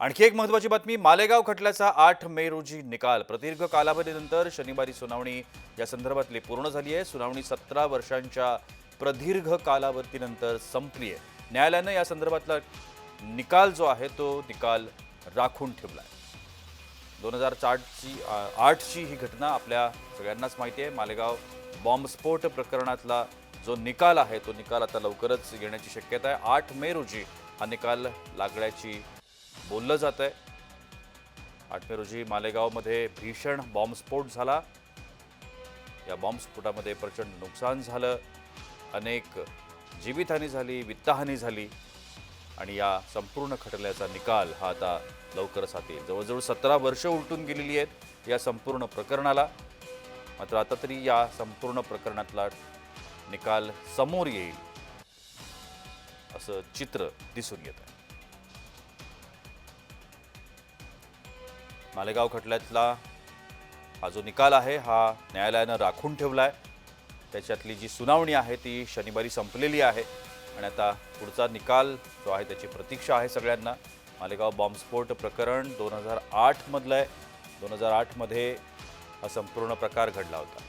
आणखी एक महत्वाची बातमी मालेगाव खटल्याचा आठ मे रोजी निकाल. प्रदीर्घ कालावधीनंतर शनिवारी सुनावणी या संदर्भातली पूर्ण झाली आहे. सुनावणी सतरा वर्षांच्या प्रदीर्घ कालावधीनंतर संपली आहे. न्यायालयानं या संदर्भातला निकाल जो आहे तो निकाल राखून ठेवला आहे. दोन हजार चारची आठची ही घटना आपल्या सगळ्यांनाच माहिती आहे. मालेगाव बॉम्बस्फोट प्रकरणातला जो निकाल आहे तो निकाल आता लवकरच येण्याची शक्यता आहे. आठ मे रोजी हा निकाल लागण्याची बोललं जात आहे आठ मे रोजी मालेगावमध्ये भीषण बॉम्बस्फोट झाला. या बॉम्बस्फोटामध्ये प्रचंड नुकसान झालं. अनेक जीवितहानी झाली वित्तहानी झाली आणि या संपूर्ण खटल्याचा निकाल हा आता लवकरच हाती येईल. जवळजवळ सतरा वर्ष उलटून गेलेली आहेत या संपूर्ण प्रकरणाला. मात्र आता तरी या संपूर्ण प्रकरणातला निकाल समोर येईल असं चित्र दिसून येत मालेगाव खटल्यातला हा जो निकाल आहे हा न्यायालयानं राखून ठेवला आहे त्याच्यातली जी सुनावणी आहे ती शनिवारी संपलेली आहे. आणि आता पुढचा निकाल जो आहे त्याची प्रतीक्षा आहे सगळ्यांना. मालेगाव बॉम्बस्फोट प्रकरण दोन हजार आठमधलं आहे. दोन हजार आठमध्ये हा संपूर्ण प्रकार घडला होता.